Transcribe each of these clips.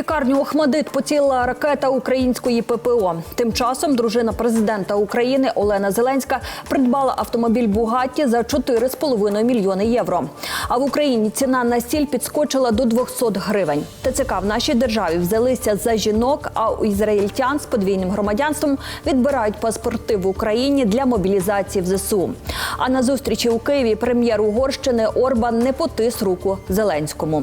лікарню Охмадит поцілила ракета української ППО. Тим часом дружина президента України Олена Зеленська придбала автомобіль Бугатті за 4,5 мільйони євро. А в Україні ціна на сіль підскочила до 200 гривень. ТЦК в нашій державі взялися за жінок, а у ізраїльтян з подвійним громадянством відбирають паспорти в Україні для мобілізації в ЗСУ. А на зустрічі у Києві прем'єр Угорщини Орбан не потис руку Зеленському.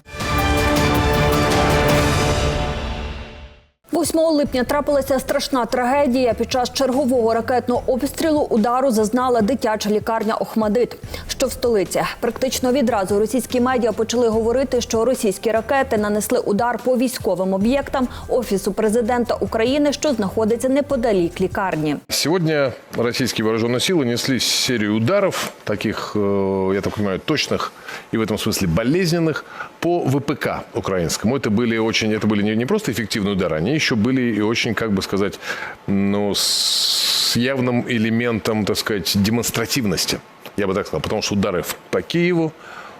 8 липня трапилася страшна трагедія. Під час чергового ракетного обстрілу удару зазнала дитяча лікарня Охмадит, що в столиці. Практично відразу російські медіа почали говорити, що російські ракети нанесли удар по військовим об'єктам офісу президента України, що знаходиться неподалік лікарні. Сегодня российские вооруженные силы несли серию ударов, таких, э, я так понимаю, точных и в этом смысле болезненных, по ВПК украинскому. Это были очень, это были не, не просто эффективные удары, они еще были и очень, как бы сказать, ну, с явным элементом, так сказать, демонстративности. Я бы так сказал, потому что удары в- по Киеву,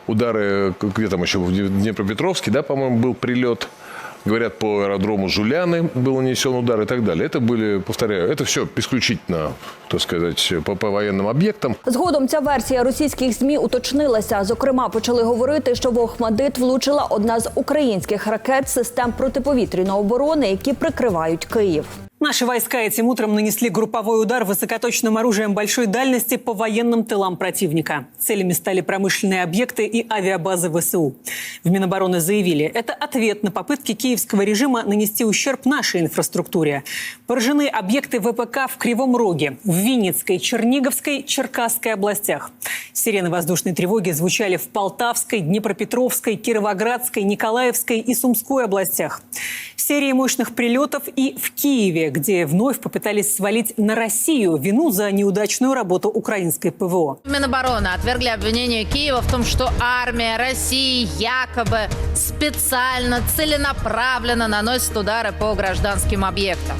удары, где там еще, в Днепропетровске, да, по-моему, был прилет. Говорят, по аэродрому Жуляны был нанесен удар и так далее. Это были, повторяю, это все исключительно, так сказать, по, по военным объектам. Згодом ця версія російських змі уточнилася. Зокрема, почали говорити, що в Охмадит влучила одна з українських ракет систем протиповітряної оборони, які прикривають Київ. Наши войска этим утром нанесли групповой удар высокоточным оружием большой дальности по военным тылам противника. Целями стали промышленные объекты и авиабазы ВСУ. В Минобороны заявили, это ответ на попытки киевского режима нанести ущерб нашей инфраструктуре. Поражены объекты ВПК в Кривом Роге, в Винницкой, Черниговской, Черкасской областях. Сирены воздушной тревоги звучали в Полтавской, Днепропетровской, Кировоградской, Николаевской и Сумской областях. Серии мощных прилетов и в Киеве, где вновь попытались свалить на Россию вину за неудачную работу украинской ПВО. Минобороны отвергли обвинение Киева в том, что армия России якобы специально, целенаправленно наносит удары по гражданским объектам.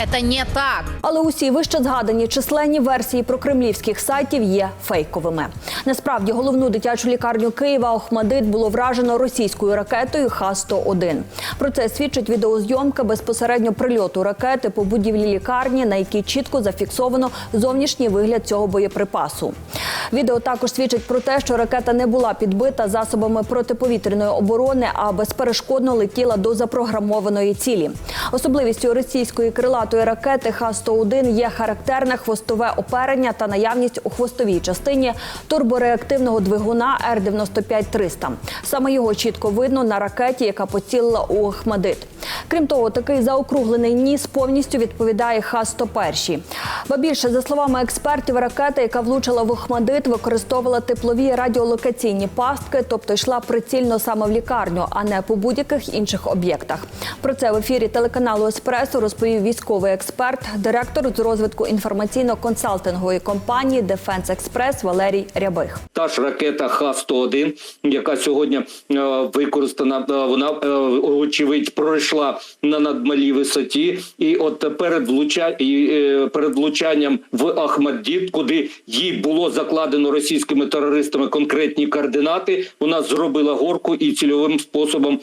Это не так. Але усі вище згадані численні версії про кремлівських сайтів є фейковими. Насправді головну дитячу лікарню Києва Охмадит було вражено російською ракетою Х-101. Про це свідчить відеозйомка безпосередньо прильоту ракети по будівлі лікарні, на якій чітко зафіксовано зовнішній вигляд цього боєприпасу. Відео також свідчить про те, що ракета не була підбита засобами протиповітряної оборони, а безперешкодно летіла до запрограмованої цілі. Особливістю російської крилатої ракети Х-101 є характерне хвостове оперення та наявність у хвостовій частині турбореактивного двигуна Р-95-300. Саме його чітко видно на ракеті, яка поцілила у Ахмадит. Крім того, такий заокруглений ніс повністю відповідає Х-101. Ба більше, за словами експертів, ракета, яка влучила в Охмадит, використовувала теплові радіолокаційні пастки, тобто йшла прицільно саме в лікарню, а не по будь-яких інших об'єктах. Про це в ефірі телеканалу Еспресо розповів військовий експерт, директор з розвитку інформаційно-консалтингової компанії Дефенс Експрес Валерій Рябих. Та ж ракета Х-101, яка сьогодні е, використана, е, вона е, очевидь пройшла на надмалій висоті, і от перед влуча... і, е, перед влучанням в Ахмаддіт, куди їй було закладено російськими терористами конкретні координати, вона зробила горку і цільовим способом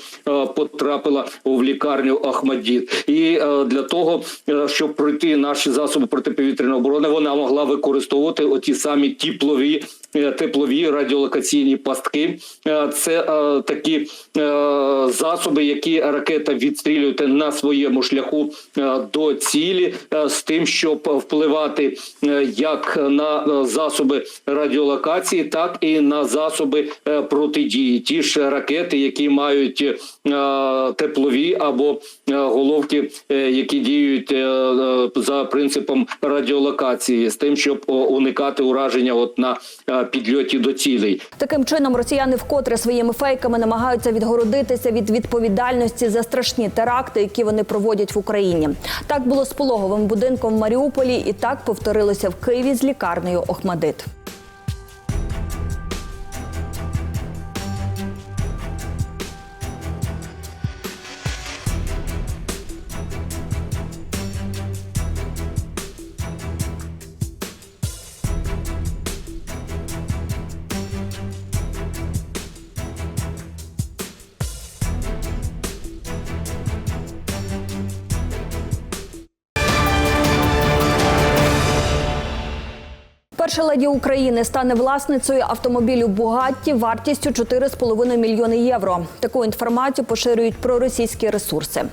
потрапила в лікарню Ахмаддіт. І для того, щоб пройти наші засоби протиповітряної оборони, вона могла використовувати оті самі тіплові е, теплові радіолокаційні пастки. Е, Це е, такі е, засоби, які ракета відстрілює на своєму шляху е, до цілі, е, з тим, щоб впливати е, як на е, засоби радіолокації, так і на засоби е, протидії. Ті ж ракети, які мають е, теплові або е, головки, е, які діють е, е, за принципом радіолокації, з тим, щоб уникати ураження от на е, підльоті до цілей. Таким чином, росіяни вкотре своїми фейками намагаються відгородитися від відповідальності за страшні теракти, які вони проводять в Україні. Так було з пологовим будинком в Маріуполі, і так повторилося в Києві з лікарнею Охмадит. Перша леді України стане власницею автомобілю Бугатті вартістю 4,5 мільйони євро. Таку інформацію поширюють проросійські ресурси.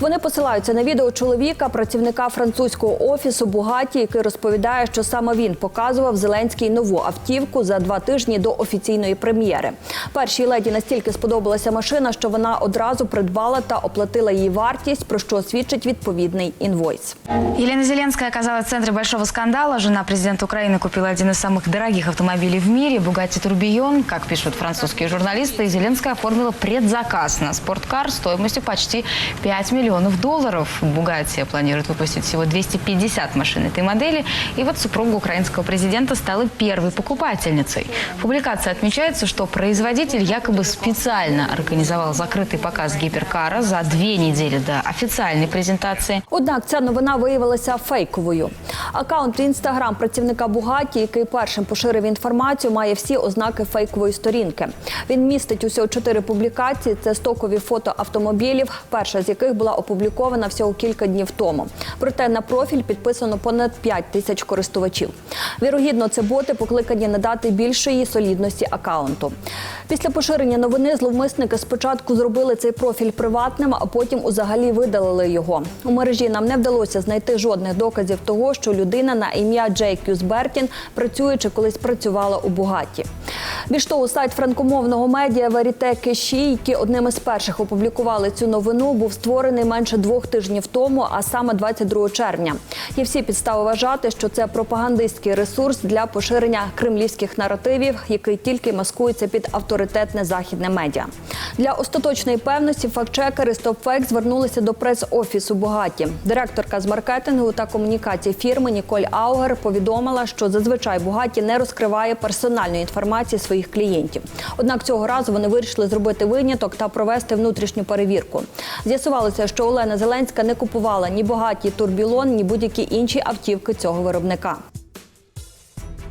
Вони посилаються на відео чоловіка, працівника французького офісу Бугатті, який розповідає, що саме він показував Зеленській нову автівку за два тижні до офіційної прем'єри. Першій леді настільки сподобалася машина, що вона одразу придбала та оплатила її вартість, про що свідчить відповідний інвойс. Елена Зеленская оказалась в центре большого скандала. Жена президента Украины купила один из самых дорогих автомобилей в мире – Bugatti Tourbillon. Как пишут французские журналисты, Зеленская оформила предзаказ на спорткар стоимостью почти 5 миллионов долларов. Bugatti планирует выпустить всего 250 машин этой модели. И вот супруга украинского президента стала первой покупательницей. В публикации отмечается, что производитель якобы специально организовал закрытый показ гиперкара за две недели до официальной презентации. Однак ця новина виявилася фейковою. Акаунт інстаграм працівника Бугаті, який першим поширив інформацію, має всі ознаки фейкової сторінки. Він містить усього чотири публікації. Це стокові фото автомобілів, перша з яких була опублікована всього кілька днів тому. Проте на профіль підписано понад 5 тисяч користувачів. Вірогідно, це боти покликані надати більшої солідності акаунту. Після поширення новини зловмисники спочатку зробили цей профіль приватним, а потім узагалі видалили його. У мережі нам не вдалося знайти жодних доказів того, що людина на ім'я Джей Кюс Бертін працює чи колись працювала у Бугаті. Більш того, сайт франкомовного медіа Веріте Кеші, які одним із перших опублікували цю новину, був створений менше двох тижнів тому, а саме 22 червня. Є всі підстави вважати, що це пропагандистський ресурс для поширення кремлівських наративів, який тільки маскується під авторитетне західне медіа. Для остаточної певності фактчекери StopFake звернулися до прес-офісу Бугаті. Директорка з маркетингу та комунікації фірми Ніколь Аугер повідомила, що зазвичай Бугаті не розкриває персональної інформації своїх клієнтів. Однак цього разу вони вирішили зробити виняток та провести внутрішню перевірку. З'ясувалося, що Олена Зеленська не купувала ні Бугаті Турбілон, ні будь-які інші автівки цього виробника.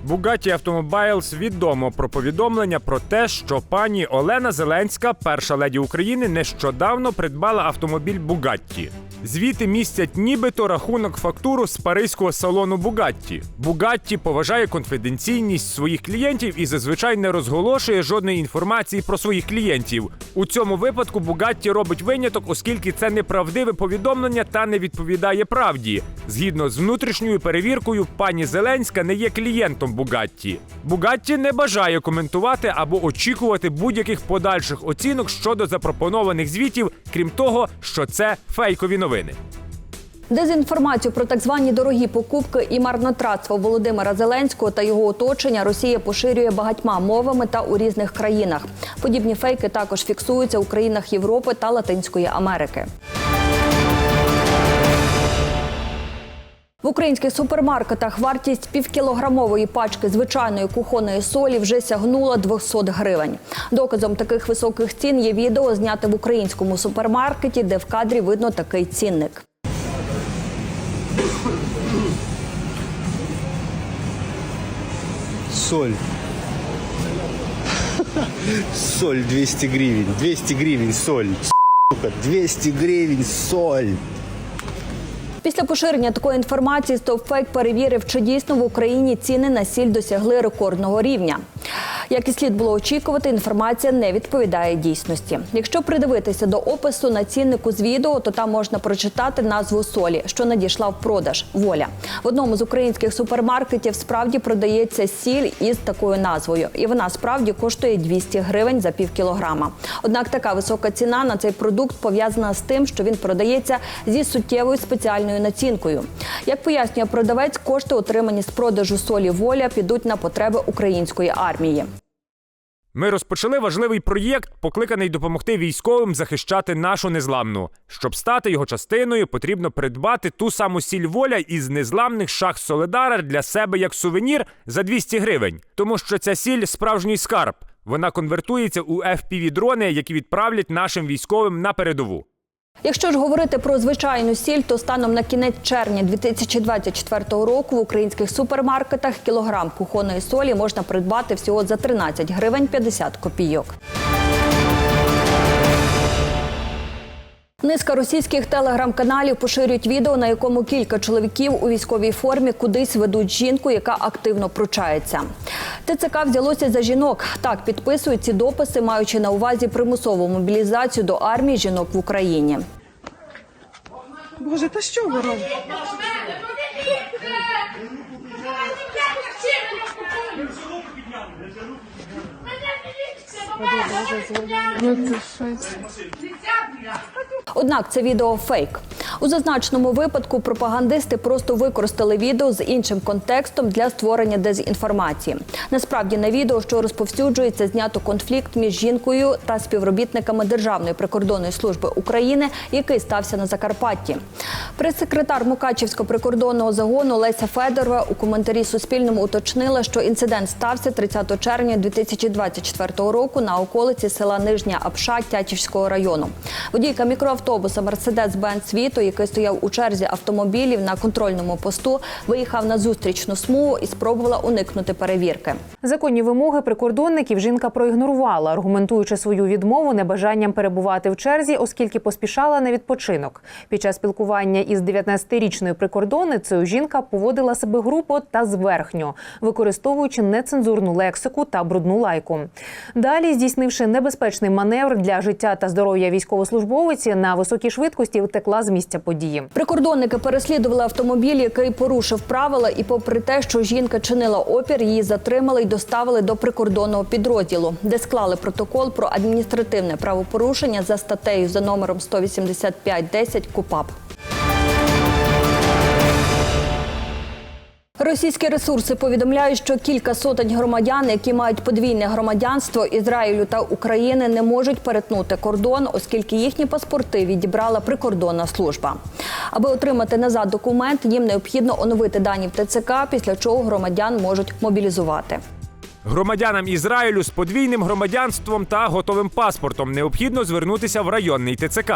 Бугаті Автомобайлс відомо про повідомлення про те, що пані Олена Зеленська, перша леді України, нещодавно придбала автомобіль Bugatti. Звіти містять нібито рахунок фактуру з паризького салону Bugatti. Bugatti поважає конфіденційність своїх клієнтів і зазвичай не розголошує жодної інформації про своїх клієнтів. У цьому випадку Bugatti робить виняток, оскільки це неправдиве повідомлення та не відповідає правді. Згідно з внутрішньою перевіркою, пані Зеленська не є клієнтом Bugatti. Bugatti не бажає коментувати або очікувати будь-яких подальших оцінок щодо запропонованих звітів, крім того, що це фейкові новини. Дезінформацію про так звані дорогі покупки і марнотратство Володимира Зеленського та його оточення Росія поширює багатьма мовами та у різних країнах. Подібні фейки також фіксуються у країнах Європи та Латинської Америки. В українських супермаркетах вартість півкілограмової пачки звичайної кухонної солі вже сягнула 200 гривень. Доказом таких високих цін є відео, зняте в українському супермаркеті, де в кадрі видно такий цінник. Соль. Соль 200 гривен. 200 гривен соль. Сука, 200 гривен соль. Після поширення такої інформації StopFake перевірив, чи дійсно в Україні ціни на сіль досягли рекордного рівня. Як і слід було очікувати, інформація не відповідає дійсності. Якщо придивитися до опису на ціннику з відео, то там можна прочитати назву солі, що надійшла в продаж воля. В одному з українських супермаркетів справді продається сіль із такою назвою, і вона справді коштує 200 гривень за пів кілограма. Однак така висока ціна на цей продукт пов'язана з тим, що він продається зі суттєвою спеціальною націнкою. Як пояснює продавець, кошти, отримані з продажу солі воля, підуть на потреби української армії. Ми розпочали важливий проєкт, покликаний допомогти військовим захищати нашу незламну. Щоб стати його частиною, потрібно придбати ту саму сіль воля із незламних шах Соледара для себе як сувенір за 200 гривень. Тому що ця сіль справжній скарб. Вона конвертується у fpv дрони, які відправлять нашим військовим на передову. Якщо ж говорити про звичайну сіль, то станом на кінець червня 2024 року в українських супермаркетах кілограм кухонної солі можна придбати всього за 13 гривень 50 копійок. Низка російських телеграм-каналів поширюють відео, на якому кілька чоловіків у військовій формі кудись ведуть жінку, яка активно пручається. ТЦК взялося за жінок. Так підписують ці дописи, маючи на увазі примусову мобілізацію до армії жінок в Україні. Боже, та що ви робите? Ну це щось. Однак це відео фейк. У зазначеному випадку пропагандисти просто використали відео з іншим контекстом для створення дезінформації. Насправді на відео, що розповсюджується, знято конфлікт між жінкою та співробітниками Державної прикордонної служби України, який стався на Закарпатті. Прес-секретар Мукачівського прикордонного загону Леся Федорова у коментарі Суспільному уточнила, що інцидент стався 30 червня 2024 року на околиці села Нижня Апша Тячівського району. Водійка мікроавтобуса Мерседес Бенц Віто, який стояв у черзі автомобілів на контрольному посту, виїхав на зустрічну смугу і спробувала уникнути перевірки. Законні вимоги прикордонників жінка проігнорувала, аргументуючи свою відмову небажанням перебувати в черзі, оскільки поспішала на відпочинок. Під час спілкування із 19-річною прикордонницею жінка поводила себе грубо та зверхньо, використовуючи нецензурну лексику та брудну лайку. Далі, здійснивши небезпечний маневр для життя та здоров'я військовослужбовиці, на високій швидкості втекла з місця події. Прикордонники переслідували автомобіль, який порушив правила, і попри те, що жінка чинила опір, її затримали й доставили до прикордонного підрозділу, де склали протокол про адміністративне правопорушення за статтею за номером 185.10 КУПАП. Російські ресурси повідомляють, що кілька сотень громадян, які мають подвійне громадянство Ізраїлю та України, не можуть перетнути кордон, оскільки їхні паспорти відібрала прикордонна служба. Аби отримати назад документ, їм необхідно оновити дані в ТЦК, після чого громадян можуть мобілізувати. Громадянам Ізраїлю з подвійним громадянством та готовим паспортом необхідно звернутися в районний ТЦК.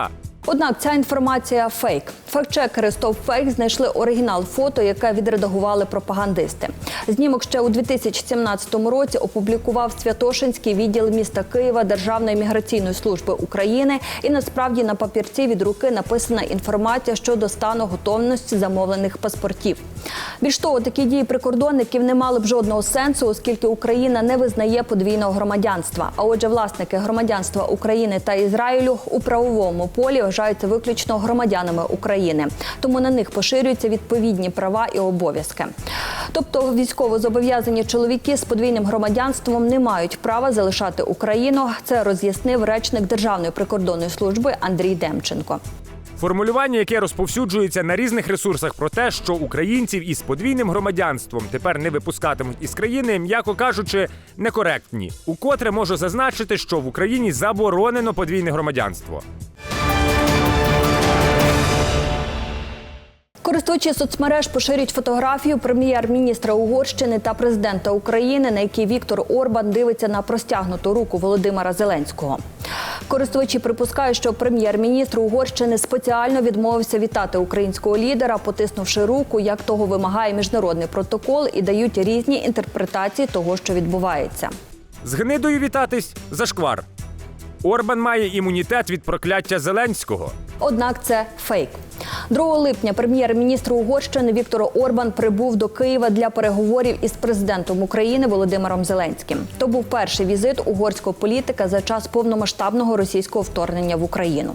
Однак ця інформація фейк. Фактчекери StopFake знайшли оригінал фото, яке відредагували пропагандисти. Знімок ще у 2017 році опублікував Святошинський відділ міста Києва Державної міграційної служби України. І насправді на папірці від руки написана інформація щодо стану готовності замовлених паспортів. Більш того, такі дії прикордонників не мали б жодного сенсу, оскільки Україна не визнає подвійного громадянства. А отже, власники громадянства України та Ізраїлю у правовому полі вважаються виключно громадянами України, тому на них поширюються відповідні права і обов'язки. Тобто, військовозобов'язані чоловіки з подвійним громадянством не мають права залишати Україну. Це роз'яснив речник Державної прикордонної служби Андрій Демченко. Формулювання, яке розповсюджується на різних ресурсах про те, що українців із подвійним громадянством тепер не випускатимуть із країни, м'яко кажучи, некоректні. Укотре можу зазначити, що в Україні заборонено подвійне громадянство. Користувачі соцмереж поширюють фотографію прем'єр-міністра Угорщини та президента України, на якій Віктор Орбан дивиться на простягнуту руку Володимира Зеленського. Користувачі припускають, що прем'єр-міністр Угорщини спеціально відмовився вітати українського лідера, потиснувши руку, як того вимагає міжнародний протокол, і дають різні інтерпретації того, що відбувається. З гнидою вітатись зашквар. Орбан має імунітет від прокляття Зеленського. Однак це фейк. 2 липня прем'єр-міністр Угорщини Віктор Орбан прибув до Києва для переговорів із президентом України Володимиром Зеленським. То був перший візит угорського політика за час повномасштабного російського вторгнення в Україну.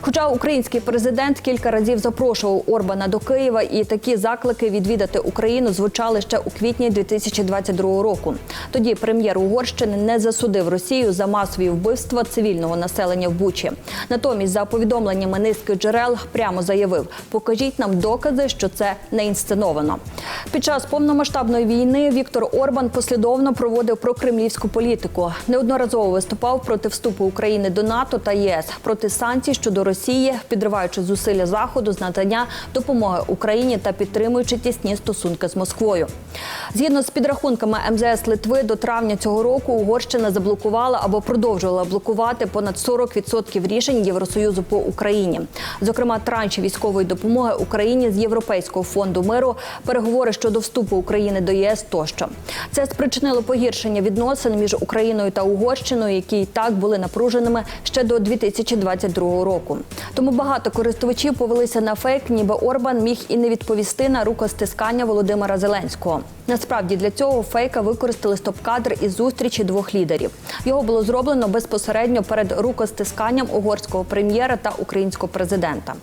Хоча український президент кілька разів запрошував Орбана до Києва, і такі заклики відвідати Україну звучали ще у квітні 2022 року. Тоді прем'єр Угорщини не засудив Росію за масові вбивства цивільного населення в Бучі. Натомість, за повідомленнями низки джерел, прямо заявив: покажіть нам докази, що це не інсценовано. Під час повномасштабної війни Віктор Орбан послідовно проводив прокремлівську політику. Неодноразово виступав проти вступу України до НАТО та ЄС, проти санкцій щодо Росії, підриваючи зусилля заходу з надання допомоги Україні та підтримуючи тісні стосунки з Москвою. Згідно з підрахунками МЗС Литви, до травня цього року Угорщина заблокувала або продовжувала блокувати понад 40% рішень Євросоюзу по Україні. Зокрема, транші військової військової допомоги Україні з Європейського фонду миру, переговори щодо вступу України до ЄС тощо. Це спричинило погіршення відносин між Україною та Угорщиною, які й так були напруженими ще до 2022 року. Тому багато користувачів повелися на фейк, ніби Орбан міг і не відповісти на рукостискання Володимира Зеленського. Насправді для цього фейка використали стоп-кадр із зустрічі двох лідерів. Його було зроблено безпосередньо перед рукостисканням угорського прем'єра та українського президента.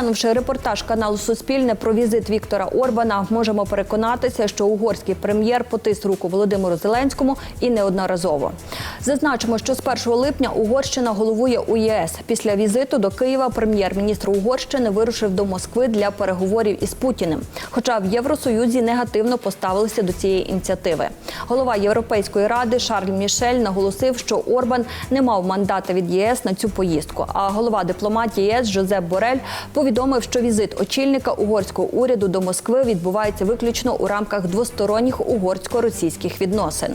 Переглянувши репортаж каналу Суспільне про візит Віктора Орбана, можемо переконатися, що угорський прем'єр потис руку Володимиру Зеленському і неодноразово. Зазначимо, що з 1 липня Угорщина головує у ЄС. Після візиту до Києва прем'єр-міністр Угорщини вирушив до Москви для переговорів із Путіним. Хоча в Євросоюзі негативно поставилися до цієї ініціативи. Голова Європейської ради Шарль Мішель наголосив, що Орбан не мав мандата від єС на цю поїздку. А голова дипломатії ЄС Жозеп Борель повідомив, що візит очільника угорського уряду до Москви відбувається виключно у рамках двосторонніх угорсько-російських відносин.